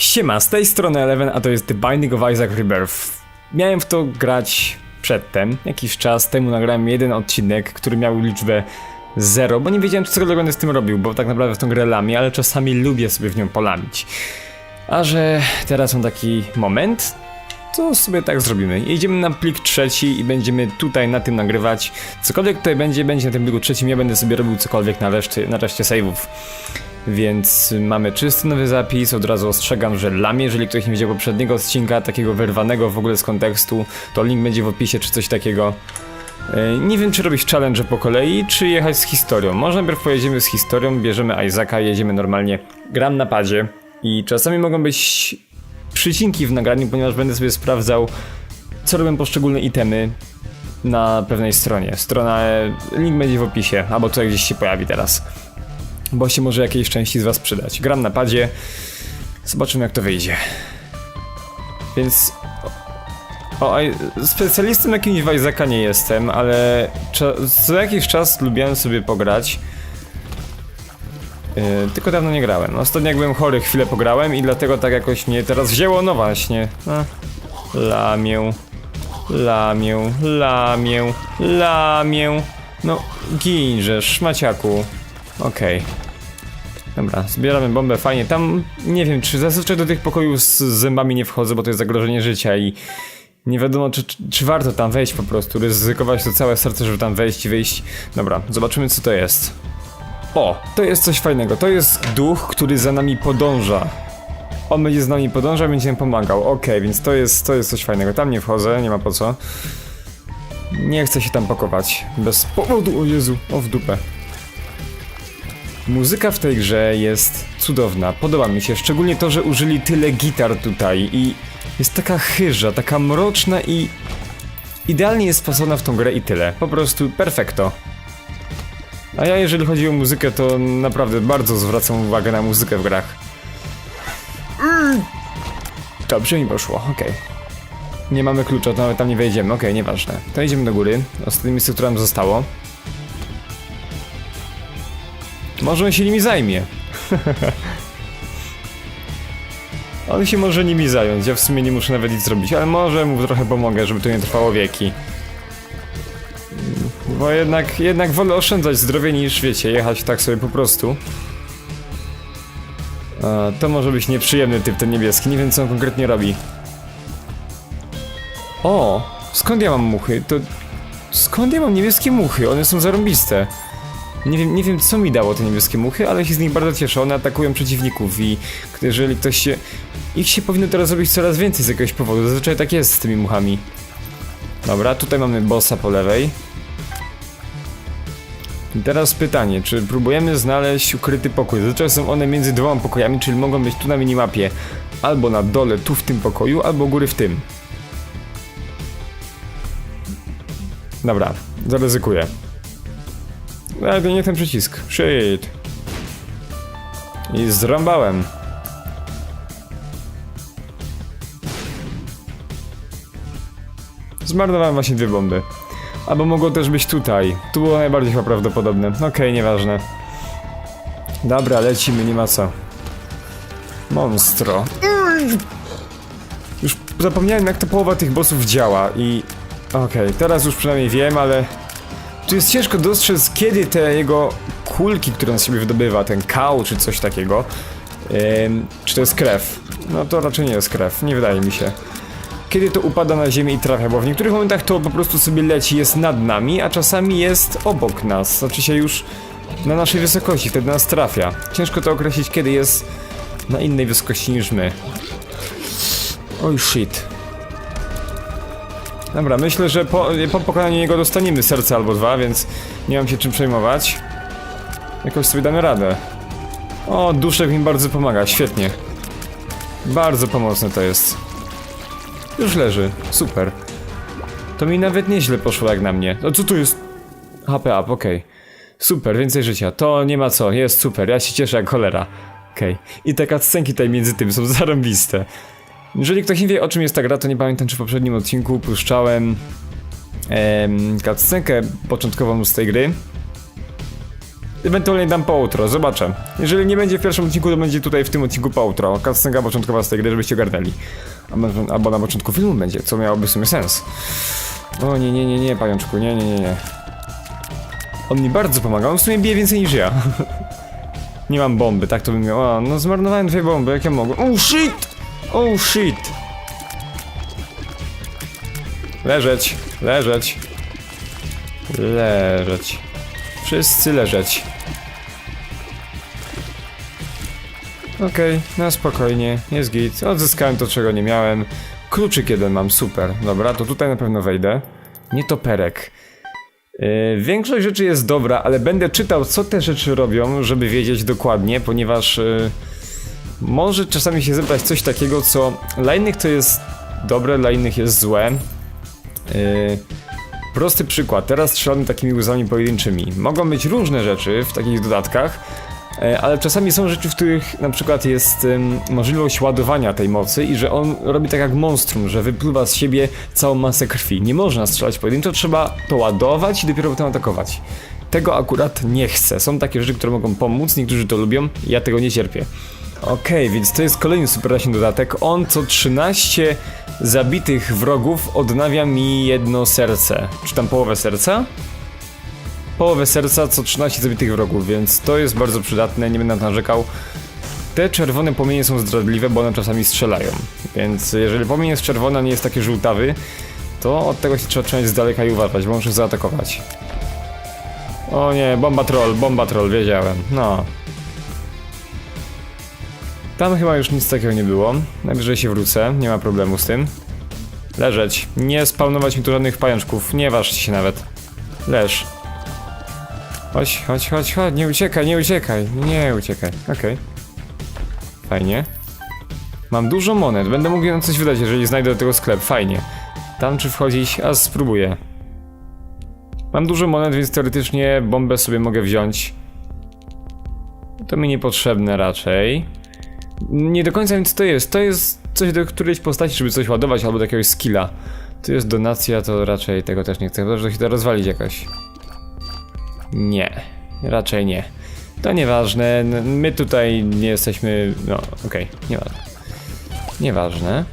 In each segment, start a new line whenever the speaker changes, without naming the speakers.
Siema, z tej strony Eleven, a to jest The Binding of Isaac Rebirth. Miałem w to grać przedtem, jakiś czas temu nagrałem jeden odcinek, który miał liczbę 0, bo nie wiedziałem co będę z tym robił, bo tak naprawdę w tą grę lamię, ale czasami lubię sobie w nią polamić. A że teraz mam taki moment, to sobie tak zrobimy. Jedziemy na plik trzeci i będziemy tutaj na tym nagrywać. Cokolwiek tutaj będzie, będzie na tym pliku trzecim, ja będę sobie robił cokolwiek na reszcie, na reszcie save'ów. Więc mamy czysty nowy zapis, od razu ostrzegam, że lamię, jeżeli ktoś nie widział poprzedniego odcinka, takiego wyrwanego w ogóle z kontekstu, to link będzie w opisie czy coś takiego. E, Nie wiem, czy robić challenge po kolei, czy jechać z historią. Może najpierw pojedziemy z historią, bierzemy Isaaca, jedziemy normalnie. Gram na padzie i czasami mogą być przycinki w nagraniu, ponieważ będę sobie sprawdzał, co robią poszczególne itemy na pewnej stronie. Strona, e, link będzie w opisie, albo tutaj gdzieś się pojawi teraz. Bo się może jakiejś części z was przydać. Gram na padzie, zobaczymy jak to wyjdzie. Więc... O, a- specjalistą jakimś w Isaaca nie jestem, ale co jakiś czas lubiłem sobie pograć. Yy, tylko dawno nie grałem. Ostatnio jak byłem chory chwilę pograłem i dlatego tak jakoś mnie teraz wzięło, no właśnie. A, lamię, lamię, lamię, lamię. No, ginże, szmaciaku. Okej. Dobra, zbieramy bombę, fajnie. Tam, nie wiem, czy zazwyczaj do tych pokojów z zębami nie wchodzę, bo to jest zagrożenie życia i nie wiadomo, czy, czy, warto tam wejść po prostu, ryzykować to całe serce, żeby tam wejść i wyjść. Dobra, zobaczymy co to jest. O, to jest coś fajnego. To jest duch, który za nami podąża. On będzie z nami podążał, będzie nam pomagał. Okej, więc to jest, to jest coś fajnego. Tam nie wchodzę, nie ma po co. Nie chcę się tam pakować. Bez powodu, o Jezu, o w dupę. Muzyka w tej grze jest cudowna, podoba mi się, szczególnie to, że użyli tyle gitar tutaj i jest taka chyża, taka mroczna i idealnie jest wpasowana w tą grę i tyle. Po prostu perfekto. A ja jeżeli chodzi o muzykę, to naprawdę bardzo zwracam uwagę na muzykę w grach. Mm. Dobrze mi poszło, okej. Nie mamy klucza, to nawet tam nie wejdziemy, okej, nieważne. To idziemy do góry, ostatnie miejsce, które nam zostało. Może on się nimi zajmie. on się może nimi zająć, ja w sumie nie muszę nawet nic zrobić, ale może mu trochę pomogę, żeby to nie trwało wieki. Bo jednak, jednak wolę oszczędzać zdrowie niż, wiecie, jechać tak sobie po prostu. A, to może być nieprzyjemny typ ten niebieski, nie wiem co on konkretnie robi. O, skąd ja mam muchy? To... Skąd ja mam niebieskie muchy? One są zarąbiste. Nie wiem, nie wiem co mi dało te niebieskie muchy, ale się z nich bardzo cieszę. One atakują przeciwników i jeżeli ktoś się... Ich się powinno teraz robić coraz więcej z jakiegoś powodu. Zazwyczaj tak jest z tymi muchami. Dobra, tutaj mamy bossa po lewej. I teraz pytanie, czy próbujemy znaleźć ukryty pokój? Zazwyczaj są one między dwoma pokojami, czyli mogą być tu na minimapie albo na dole, tu w tym pokoju, albo góry w tym. Dobra, zaryzykuję. Ale to nie ten przycisk. Shit. I zrąbałem. Zmarnowałem właśnie dwie bomby. Albo mogło też być tutaj. Tu było najbardziej chyba prawdopodobne. Okej, nieważne. Dobra, lecimy, nie ma co. Monstro. Już zapomniałem jak to połowa tych bossów działa i... Okej, teraz już przynajmniej wiem, ale... Tu jest ciężko dostrzec, kiedy te jego kulki, które on z siebie wydobywa, ten kał czy coś takiego, em, czy to jest krew. No to raczej nie jest krew, nie wydaje mi się. Kiedy to upada na ziemię i trafia, bo w niektórych momentach to po prostu sobie leci, jest nad nami, a czasami jest obok nas, znaczy się już na naszej wysokości, wtedy nas trafia. Ciężko to określić, kiedy jest na innej wysokości niż my. Oj shit. Dobra, myślę, że po, po pokonaniu niego dostaniemy serce albo dwa, więc nie mam się czym przejmować. Jakoś sobie damy radę. O, duszek mi bardzo pomaga, świetnie. Bardzo pomocne to jest. Już leży, super. To mi nawet nieźle poszło jak na mnie. No co tu jest? HP up, okej. Super, więcej życia. To nie ma co, jest super, ja się cieszę jak cholera. Okej. I te cutscenki tutaj między tym są zarąbiste. Jeżeli ktoś nie wie o czym jest ta gra, to nie pamiętam czy w poprzednim odcinku puszczałem em, cutscenkę początkową z tej gry. Ewentualnie dam po outro, zobaczę. Jeżeli nie będzie w pierwszym odcinku, to będzie tutaj w tym odcinku po outro. Początkowa z tej gry, żebyście ogarnęli. Albo na początku filmu będzie, co miałoby w sumie sens. O nie, nie, nie, nie, pajączku, nie, nie, nie, nie. On mi bardzo pomaga, on w sumie bije więcej niż ja. nie mam bomby, tak to bym miał. O, no zmarnowałem dwie bomby, jak ja mogłem. Oh shit! Oh shit! Leżeć, leżeć. Leżeć. Wszyscy leżeć. Okej, na spokojnie, jest git. Odzyskałem to, czego nie miałem. Kluczyk jeden mam, super. Dobra, to tutaj na pewno wejdę. Nietoperek. Yy, większość rzeczy jest dobra, ale będę czytał, co te rzeczy robią, żeby wiedzieć dokładnie, ponieważ yy, może czasami się zebrać coś takiego, co dla innych to jest dobre, dla innych jest złe. Yy, prosty przykład, teraz strzelamy takimi łzami pojedynczymi. Mogą być różne rzeczy w takich dodatkach, e, ale czasami są rzeczy, w których na przykład jest ym, możliwość ładowania tej mocy i że on robi tak jak monstrum, że wypływa z siebie całą masę krwi. Nie można strzelać pojedynczo, trzeba to ładować i dopiero potem atakować. Tego akurat nie chcę. Są takie rzeczy, które mogą pomóc, niektórzy to lubią, ja tego nie cierpię. Okej, więc to jest kolejny super dodatek. On co 13 zabitych wrogów odnawia mi jedno serce. Czy tam połowę serca? Połowę serca co 13 zabitych wrogów, więc to jest bardzo przydatne, nie będę narzekał. Te czerwone płomienie są zdradliwe, bo one czasami strzelają. Więc jeżeli płomień jest czerwony, a nie jest taki żółtawy, to od tego się trzeba trzymać z daleka i uważać, bo muszę zaatakować. O nie, bomba troll, bomba troll, wiedziałem. No, tam chyba już nic takiego nie było. Najwyżej się wrócę, nie ma problemu z tym. Leżeć. Nie spawnować mi tu żadnych pajączków. Nie ważcie się nawet. Leż. Chodź, chodź, chodź, chodź. Nie uciekaj, nie uciekaj. Nie uciekaj. Okej. Fajnie. Mam dużo monet. Będę mógł na coś wydać, jeżeli znajdę do tego sklep. Fajnie. Tam czy wchodzić? A spróbuję. Mam dużo monet, więc teoretycznie bombę sobie mogę wziąć. To mi niepotrzebne raczej. Nie do końca wiem co to jest. To jest coś do którejś postaci, żeby coś ładować albo do jakiegoś skilla. To jest donacja, to raczej tego też nie chcę. Chyba, że się to rozwalić jakoś. Nie, raczej nie. To nieważne, my tutaj nie jesteśmy... no okej, nieważne. Nieważne.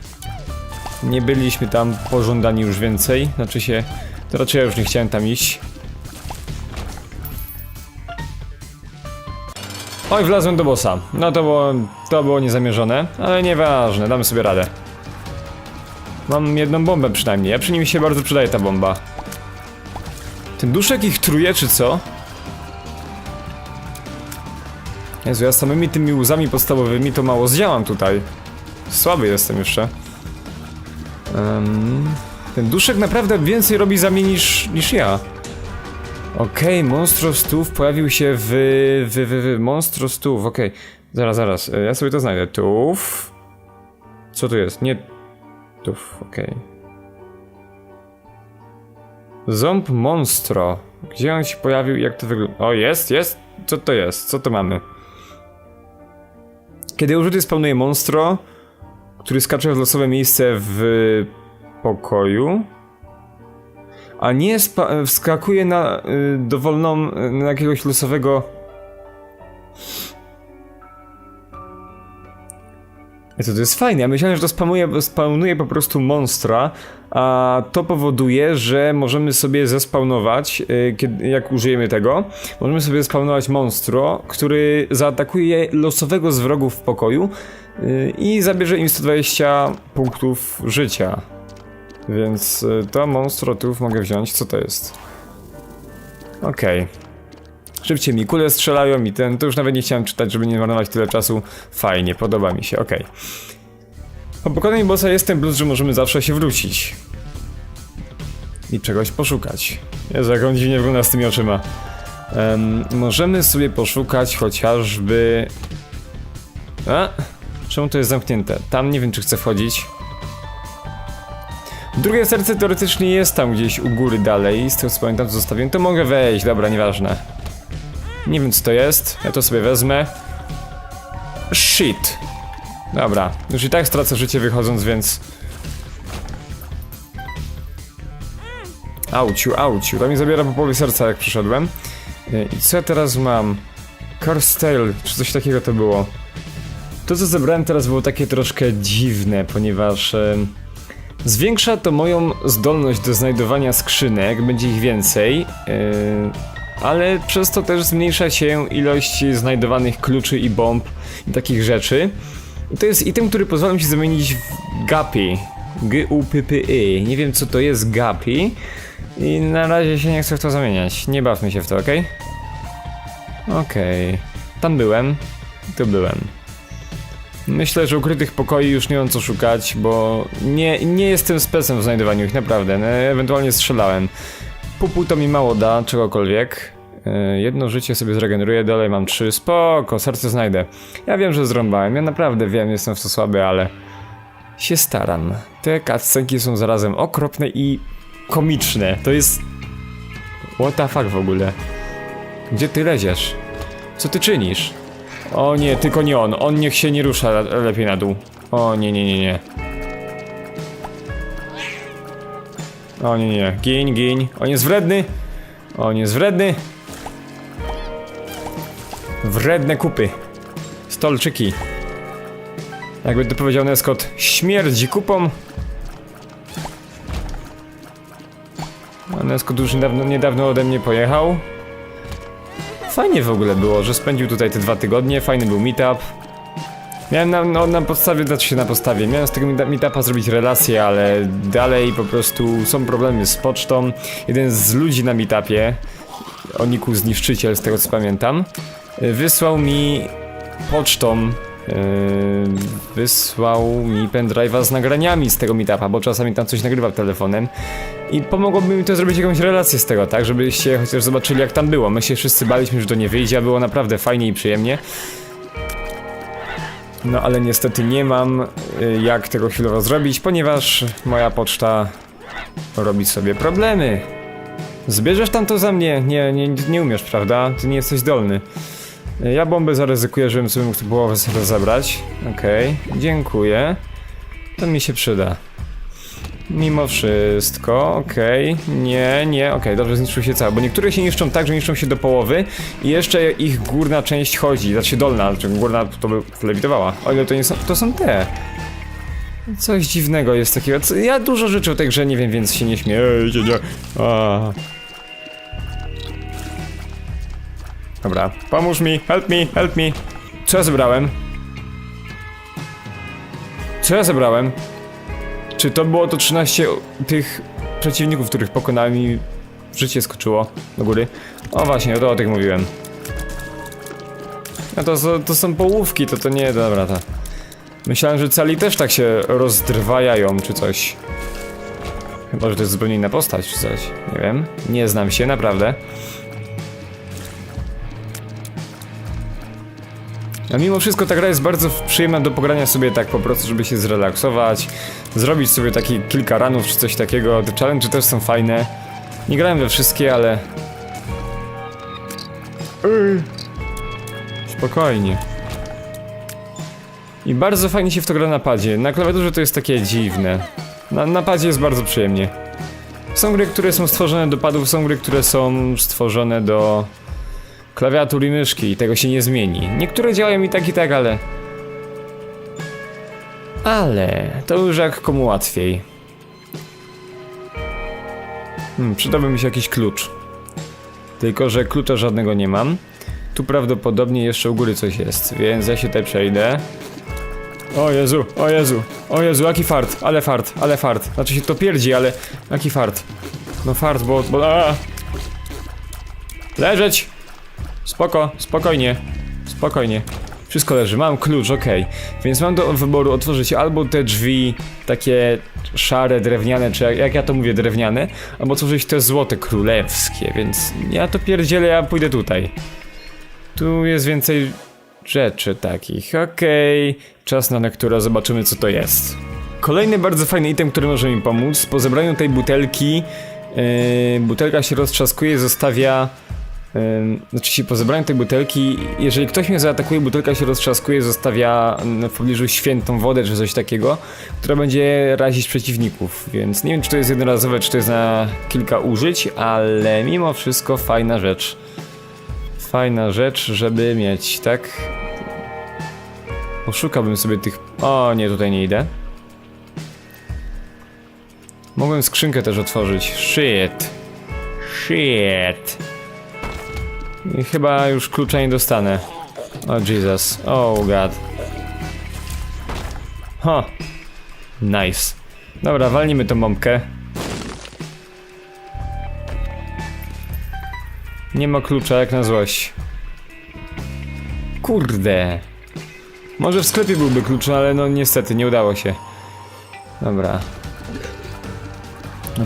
Nie byliśmy tam pożądani już więcej, znaczy się... To raczej ja już nie chciałem tam iść. Oj, wlazłem do bossa. No to było, to było niezamierzone, ale nieważne, damy sobie radę. Mam jedną bombę przynajmniej, a przy nim się bardzo przydaje ta bomba. Ten duszek ich truje, czy co? Jezu, ja samymi tymi łzami podstawowymi to mało zdziałam tutaj. Słaby jestem jeszcze. Em, ten duszek naprawdę więcej robi za mnie niż, niż ja. Okej, Monstro Stów pojawił się w... w... w... w Monstro Stów, okej. Zaraz, zaraz, e, ja sobie to znajdę. Tuf... Co tu jest? Nie... Tuf, okej. Ząb Monstro. Gdzie on się pojawił jak to wygląda? O, jest, jest? Co to jest? Co to mamy? Kiedy użyty spełnuje Monstro, który skacze w losowe miejsce w pokoju, a nie wskakuje na y, dowolną, na jakiegoś losowego. To, to jest fajne. Ja myślałem, że to spamuje, spawnuje po prostu monstra, a to powoduje, że możemy sobie zespawnować, y, jak użyjemy tego, możemy sobie spawnować monstro, który zaatakuje losowego z wrogów w pokoju y, i zabierze im 120 punktów życia. Więc y, to monstro tu mogę wziąć. Co to jest? Okej. Szybciej mi kule strzelają i ten. To już nawet nie chciałem czytać, żeby nie marnować tyle czasu. Fajnie, podoba mi się, okej. Po pokonaniu bossa jest ten plus, że możemy zawsze się wrócić. I czegoś poszukać. Jezu, jak on dziwnie wygląda z tymi oczyma. Em, możemy sobie poszukać chociażby... A? Czemu to jest zamknięte? Tam nie wiem, czy chcę wchodzić. Drugie serce teoretycznie jest tam gdzieś u góry dalej, z tego co pamiętam co zostawiłem, to mogę wejść, dobra, nieważne. Nie wiem co to jest, ja to sobie wezmę. Shit. Dobra, już i tak stracę życie wychodząc, więc... Auciu, auciu, to mi zabiera po połowie serca jak przyszedłem. E, I co ja teraz mam? Curse Tale, czy coś takiego to było. To co zebrałem teraz było takie troszkę dziwne, ponieważ e, zwiększa to moją zdolność do znajdowania skrzynek, będzie ich więcej, e, ale przez to też zmniejsza się ilość znajdowanych kluczy i bomb i takich rzeczy. I to jest item, który pozwala mi się zamienić w Guppy. G-U-P-P-Y. Nie wiem co to jest Guppy. I na razie się nie chcę w to zamieniać. Nie bawmy się w to, ok? Okej. Tam byłem. Tu byłem. Myślę, że ukrytych pokoi już nie mam co szukać, bo nie, nie jestem specem w znajdowaniu ich, naprawdę. No, ewentualnie strzelałem. Pupu to mi mało da, czegokolwiek. E, Jedno życie sobie zregeneruję, dalej mam trzy. Spoko, serce znajdę. Ja wiem, że zrąbałem, ja naprawdę wiem, jestem w to słaby, ale się staram. Te cutscenki są zarazem okropne i komiczne. To jest... What the fuck w ogóle? Gdzie ty leziesz? Co ty czynisz? O nie, tylko nie on. On niech się nie rusza le- lepiej na dół. O nie, nie, nie, nie. O nie, nie. Giń, giń. On jest wredny. On jest wredny. Wredne kupy. Stolczyki. Jakby to powiedział Neskot, śmierdzi kupą. A Neskot już niedawno, niedawno ode mnie pojechał. Fajnie w ogóle było, że spędził tutaj te dwa tygodnie, fajny był meetup. Miałem na, no, na podstawie, znaczy się na podstawie, miałem z tego meetup- meetupa zrobić relację, ale dalej po prostu są problemy z pocztą. Jeden z ludzi na meetupie, o niku Zniszczyciel, z tego co pamiętam, wysłał mi pocztą wysłał mi pendrive'a z nagraniami z tego meetupa, bo czasami tam coś nagrywał telefonem i pomogłoby mi to zrobić jakąś relację z tego, tak, żebyście chociaż zobaczyli jak tam było. My się wszyscy baliśmy, że to nie wyjdzie, a było naprawdę fajnie i przyjemnie. No ale niestety nie mam y, jak tego chwilowo zrobić, ponieważ moja poczta robi sobie problemy. Zbierzesz tam to za mnie? Nie, nie, nie umiesz, prawda? Ty nie jesteś dolny. Ja bombę zaryzykuję, żebym sobie mógł połowę sobie zabrać. Okej, dziękuję. To mi się przyda. Mimo wszystko, okej, nie, nie, okej, dobrze zniszczył się cały, bo niektóre się niszczą tak, że niszczą się do połowy i jeszcze ich górna część chodzi, znaczy dolna, znaczy górna to by lewitowała, o ile to nie są, to są te. Coś dziwnego jest takiego, ja dużo rzeczy o tej grze nie wiem, więc się nie śmieję. Dobra, pomóż mi, help me, help me. Co ja zebrałem? Co ja zebrałem? Czy to było to 13 tych przeciwników, których pokonałem i życie skoczyło do góry? O właśnie, to o tych mówiłem. No to, to są połówki, to to nie, dobra, to. Myślałem, że cali też tak się rozdrwajają, czy coś. Chyba, że to jest zupełnie inna postać, czy coś. Nie wiem. Nie znam się, naprawdę. A mimo wszystko ta gra jest bardzo przyjemna do pogrania sobie tak po prostu, żeby się zrelaksować, zrobić sobie takie kilka ranów czy coś takiego. Te challenge też są fajne. Nie grałem we wszystkie, ale... Spokojnie. I bardzo fajnie się w to gra na padzie. Na klawiaturze to jest takie dziwne. Na, na padzie jest bardzo przyjemnie. Są gry, które są stworzone do padów, są gry, które są stworzone do klawiatur i myszki i tego się nie zmieni. Niektóre działają i tak i tak, ale... Ale to już jak komu łatwiej. Hmm, przydałby mi się jakiś klucz. Tylko, że klucza żadnego nie mam. Tu prawdopodobnie jeszcze u góry coś jest, więc ja się tutaj przejdę. O Jezu, o Jezu, o Jezu, jaki fart, ale fart, ale fart. Znaczy się to pierdzi, ale jaki fart. No fart, bo... bo! Leżeć! Spoko, spokojnie, spokojnie. Wszystko leży, mam klucz, okej. Więc mam do wyboru otworzyć albo te drzwi takie szare, drewniane, czy jak, jak ja to mówię, drewniane, albo otworzyć te złote, królewskie, więc ja to pierdzielę, ja pójdę tutaj. Tu jest więcej rzeczy takich, okej. Czas na lekturę, zobaczymy co to jest. Kolejny bardzo fajny item, który może mi pomóc, po zebraniu tej butelki, yy, butelka się roztrzaskuje zostawia Znaczy się po zebraniu tej butelki, jeżeli ktoś mnie zaatakuje, butelka się roztrzaskuje, zostawia mm, w pobliżu świętą wodę czy coś takiego, która będzie razić przeciwników, więc nie wiem czy to jest jednorazowe, czy to jest na kilka użyć, ale mimo wszystko fajna rzecz. Fajna rzecz, żeby mieć, tak? Poszukałbym sobie tych... O, nie, tutaj nie idę. Mogłem skrzynkę też otworzyć. Shit. Shit. I chyba już klucza nie dostanę. O Jesus. Oh god. Ha. Nice. Dobra, walnijmy tą bombkę. Nie ma klucza jak na złość. Kurde. Może w sklepie byłby klucz, ale no niestety nie udało się. Dobra.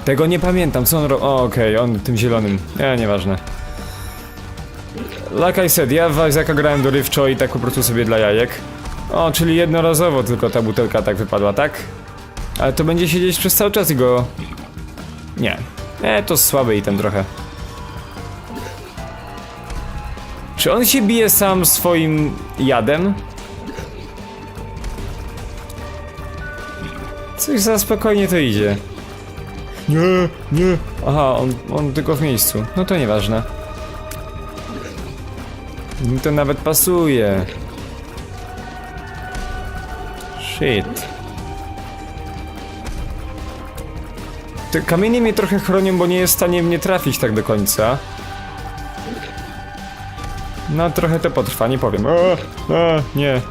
Tego nie pamiętam, co on ro... O, okej, on tym zielonym. Nie, nieważne. Like I said, ja w Isaaca grałem dorywczo i tak po prostu sobie dla jajek. O, czyli jednorazowo tylko ta butelka tak wypadła, tak? Ale to będzie siedzieć przez cały czas i go... Nie. Nie, to słaby item trochę. Czy on się bije sam swoim jadem? Coś za spokojnie to idzie. Nie, nie. Aha, on, on tylko w miejscu. No to nieważne. Mi to nawet pasuje. Shit. Te kamienie mnie trochę chronią, bo nie jest w stanie mnie trafić tak do końca. No trochę to potrwa, nie powiem. O, o, nie.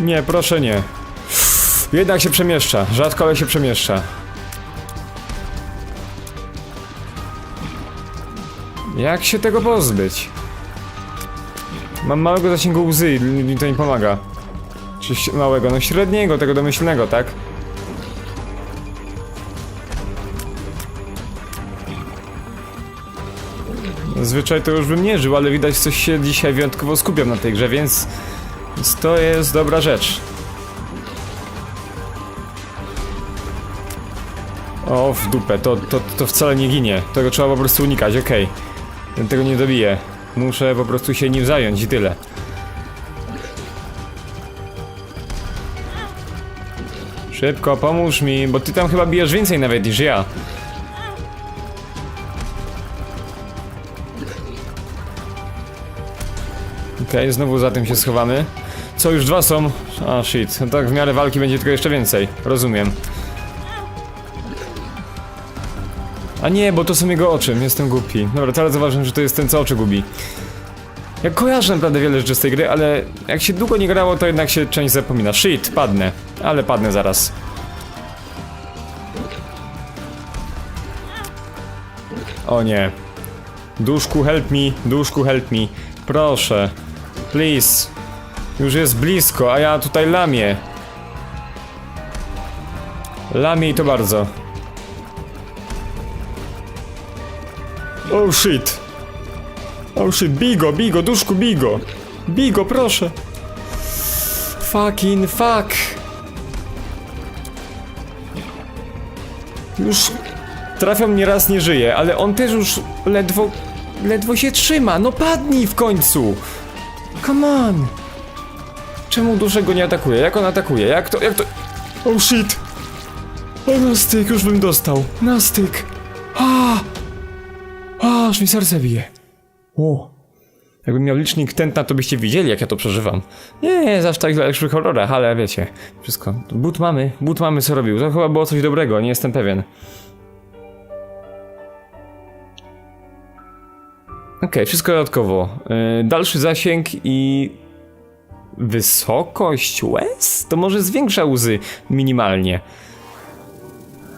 Nie, proszę nie. Jednak się przemieszcza. Rzadko, ale się przemieszcza. Jak się tego pozbyć? Mam małego zasięgu łzy i mi to nie pomaga. Czy małego? No średniego, tego domyślnego, tak? Zazwyczaj to już bym nie żył, ale widać coś się dzisiaj wyjątkowo skupiam na tej grze, więc... Więc to jest dobra rzecz. O, w dupę, to, to, to wcale nie ginie. Tego trzeba po prostu unikać, okej. Ten Tego nie dobiję. Muszę po prostu się nim zająć i tyle. Szybko, pomóż mi, bo ty tam chyba bijesz więcej nawet niż ja. Okej, znowu za tym się schowamy. Co, już dwa są? A, shit. No tak w miarę walki będzie tylko jeszcze więcej. Rozumiem. A nie, bo to są jego oczy, jestem głupi. Dobra, teraz zauważyłem, że to jest ten, co oczy gubi. Ja kojarzę naprawdę wiele rzeczy z tej gry, ale jak się długo nie grało, to jednak się część zapomina. Shit, padnę. Ale padnę zaraz. O nie. Duszku, help me. Duszku, help me. Proszę. Please. Już jest blisko, a ja tutaj lamię. Lamię i to bardzo. Oh shit. Oh shit, bigo, bigo, duszku, bigo. Bigo, proszę. Fucking fuck. Już trafią mnie raz, nie żyje, ale on też już ledwo, ledwo się trzyma. No padnij w końcu. Come on. Czemu duszek go nie atakuje? Jak on atakuje? Jak to, jak to... Oh shit. O, na styk, już bym dostał. Na styk. A! Aż mi serce bije. O. Jakbym miał licznik tętna, to byście widzieli, jak ja to przeżywam. Nie, nie aż tak jak przy horrorach, ale wiecie. Wszystko. But mamy, but mamy co robił. To chyba było coś dobrego, nie jestem pewien. Okej, wszystko dodatkowo. Yy, dalszy zasięg i... Wysokość łez? To może zwiększa łzy minimalnie.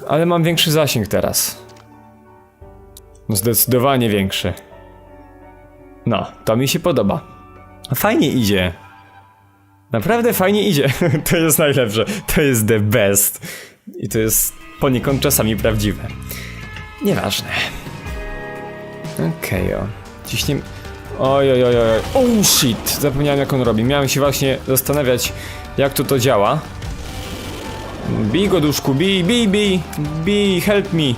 Ale mam większy zasięg teraz. Zdecydowanie większy. No, to mi się podoba. Fajnie idzie. Naprawdę fajnie idzie. to jest najlepsze. To jest the best. I to jest poniekąd czasami prawdziwe. Nieważne. Okej, o. Ciśniem... Oj, oj, oj, oj. Oh shit! Zapomniałem jak on robi. Miałem się właśnie zastanawiać, jak to to działa. Bij go, duszku, bij, bij, bij, bij, help me.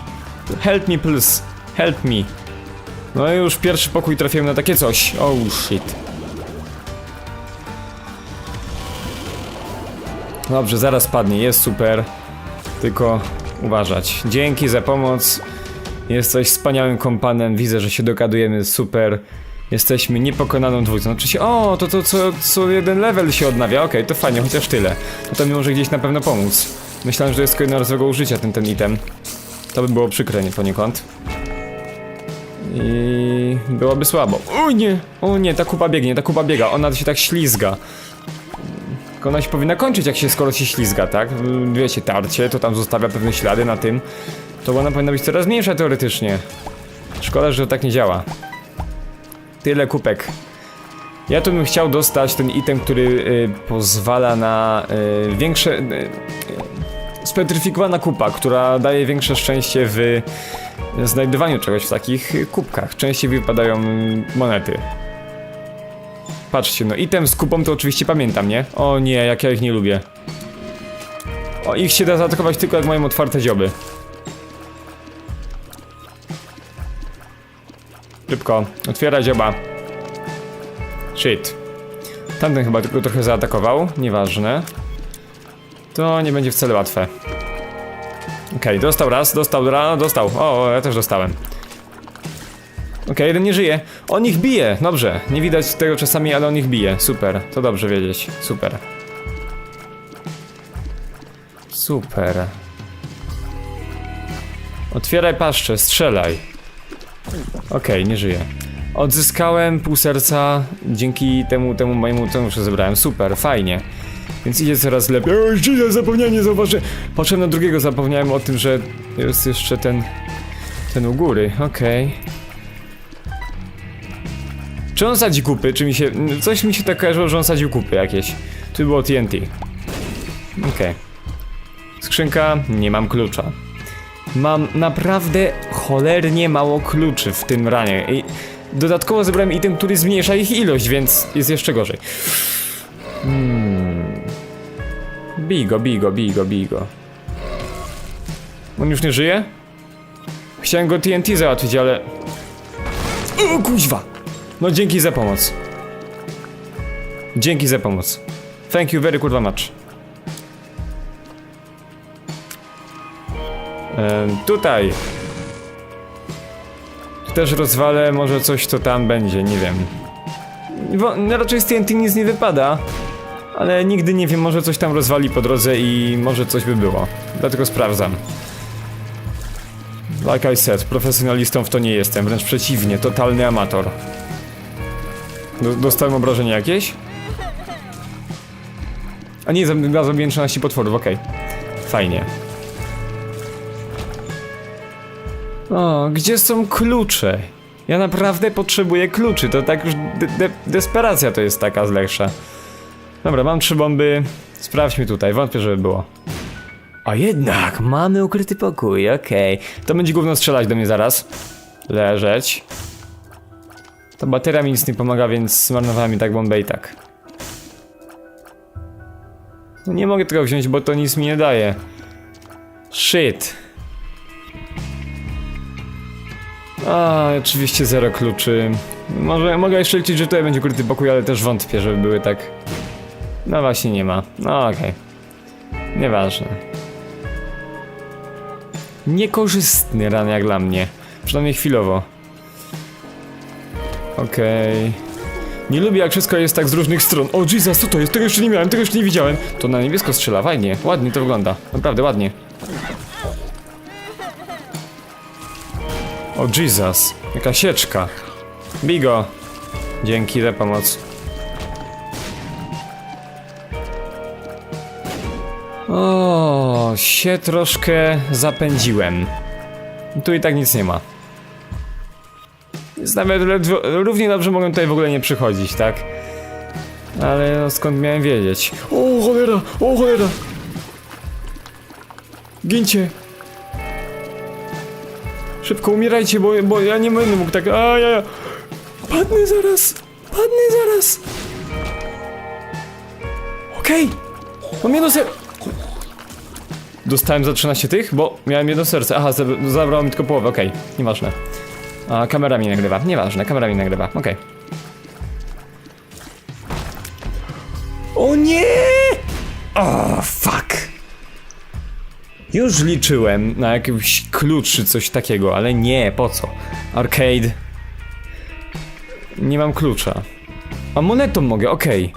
Help me, please. Help me. No i już pierwszy pokój trafiłem na takie coś. Oh shit. Dobrze, zaraz padnie, jest super. Tylko uważać. Dzięki za pomoc. Jesteś wspaniałym kompanem, widzę, że się dogadujemy, super. Jesteśmy niepokonaną dwójcą. Znaczy się, o, to to co, co jeden level się odnawia, okej, to fajnie, chociaż tyle. No to mi może gdzieś na pewno pomóc. Myślałem, że to jest tylko jednorazowego użycia ten, ten item. To by było przykre nie poniekąd. I byłoby słabo. O nie! O nie, ta kupa biegnie, ta kupa biega, ona się tak ślizga. Tylko ona się powinna kończyć, jak się skoro się ślizga, tak? Wiecie, tarcie, to tam zostawia pewne ślady na tym. To ona powinna być coraz mniejsza teoretycznie. Szkoda, że tak nie działa. Tyle kupek. Ja tu bym chciał dostać ten item, który y, pozwala na y, większe... Y, spetryfikowana kupa, która daje większe szczęście w znajdowaniu czegoś w takich kubkach. Częściej wypadają monety. Patrzcie, no item z kupą to oczywiście pamiętam, nie? O nie, jak ja ich nie lubię. O, ich się da zaatakować tylko jak mają otwarte dzioby. Szybko, otwiera dzioba. Shit. Tamten chyba tylko trochę zaatakował, nieważne. To nie będzie wcale łatwe. Okej, dostał raz, dostał raz, dostał. O, ja też dostałem. Okej, jeden nie żyje. On ich bije, dobrze. Nie widać tego czasami, ale on ich bije. Super, to dobrze wiedzieć. Super. Super. Otwieraj paszczę, strzelaj. Okej, nie żyje. Odzyskałem pół serca dzięki temu, temu mojemu temu, że zebrałem. Super, fajnie. Więc idzie coraz lepiej. O, źle, zapomniałem, nie zauważy. Patrzę na drugiego, zapomniałem o tym, że jest jeszcze ten... Ten u góry, okej. Czy on sadzi kupy? Czy mi się... Coś mi się tak kojarzyło, że on sadził kupy jakieś. Tu było TNT. Okej. Skrzynka, nie mam klucza. Mam naprawdę cholernie mało kluczy w tym ranie i dodatkowo zebrałem item, który zmniejsza ich ilość, więc jest jeszcze gorzej. Hmm. Bigo, bigo, bigo, bigo. On już nie żyje? Chciałem go TNT załatwić, ale... O kuźwa! No dzięki za pomoc. Dzięki za pomoc. Thank you very kurwa much. Em, tutaj. Tu też rozwalę, może coś to tam będzie, nie wiem. Wo, no raczej z TNT nic nie wypada, ale nigdy nie wiem, może coś tam rozwali po drodze i może coś by było. Dlatego sprawdzam. Like I said, profesjonalistą w to nie jestem, wręcz przeciwnie, totalny amator. Do, dostałem obrażenie jakieś? A nie, za- zabiłem 13 potworów, okej. Fajnie. O, gdzie są klucze? Ja naprawdę potrzebuję kluczy, to tak już de de desperacja to jest taka zlejsza. Dobra, mam trzy bomby. Sprawdźmy tutaj, wątpię, żeby było. A jednak, mamy ukryty pokój, okej. To będzie gówno strzelać do mnie zaraz. Leżeć. Ta bateria mi nic nie pomaga, więc zmarnowała mi tak bombę i tak. No nie mogę tego wziąć, bo to nic mi nie daje. Shit. A, oczywiście zero kluczy. Może mogę jeszcze liczyć, że tutaj będzie ukryty pokój, ale też wątpię, żeby były tak. No właśnie nie ma. No okej. Nieważne. Niekorzystny ran jak dla mnie. Przynajmniej chwilowo. Okej. Nie lubię jak wszystko jest tak z różnych stron. O Jesus, co to jest? Tego jeszcze nie miałem, tego jeszcze nie widziałem. To na niebiesko strzela, fajnie. Ładnie to wygląda. Naprawdę ładnie. O Jesus, jaka sieczka. Bigo. Dzięki za pomoc. O, się troszkę zapędziłem. Tu i tak nic nie ma. Nawet równie dobrze mogłem tutaj w ogóle nie przychodzić, tak? Ale no, skąd miałem wiedzieć? O cholera, o cholera! Gincie! Szybko umierajcie, bo, bo ja nie będę mógł tak. A ja, ja. Padnę zaraz! Padnę zaraz! Okej! Mam jedno ser... Dostałem za 13 tych, bo miałem jedno serce. Aha, zab- zabrało mi tylko połowę, okej, nieważne. A kamera mi nagrywa, nieważne, kamera mi nagrywa, okej. O nie! O, fuck! Już liczyłem na jakiś klucz czy coś takiego, ale nie, po co? Arcade. Nie mam klucza. A monetą mogę, okej.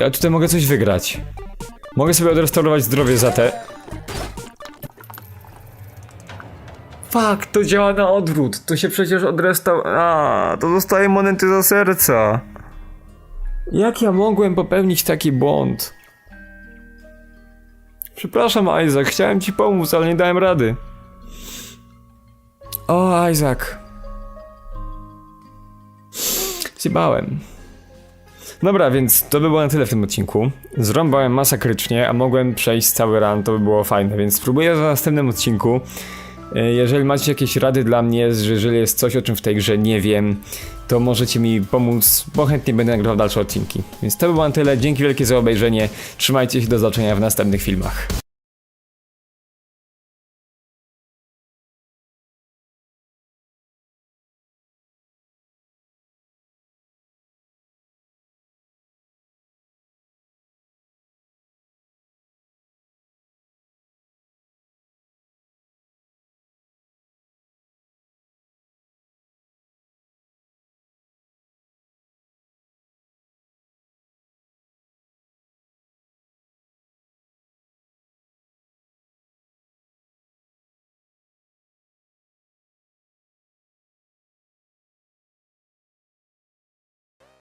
Ja tutaj mogę coś wygrać. Mogę sobie odrestaurować zdrowie za te. Fuck, to działa na odwrót. To się przecież odrestauruje. A, to dostaje monety za serca. Jak ja mogłem popełnić taki błąd? Przepraszam, Isaac, chciałem ci pomóc, ale nie dałem rady. O, Isaac. Zjebałem. Dobra, więc to by było na tyle w tym odcinku. Zrąbałem masakrycznie, a mogłem przejść cały run, to by było fajne, więc spróbuję w następnym odcinku. E, Jeżeli macie jakieś rady dla mnie, że jeżeli jest coś, o czym w tej grze nie wiem, to możecie mi pomóc, bo chętnie będę nagrywał dalsze odcinki. Więc to by było na tyle, dzięki wielkie za obejrzenie, trzymajcie się, do zobaczenia w następnych filmach.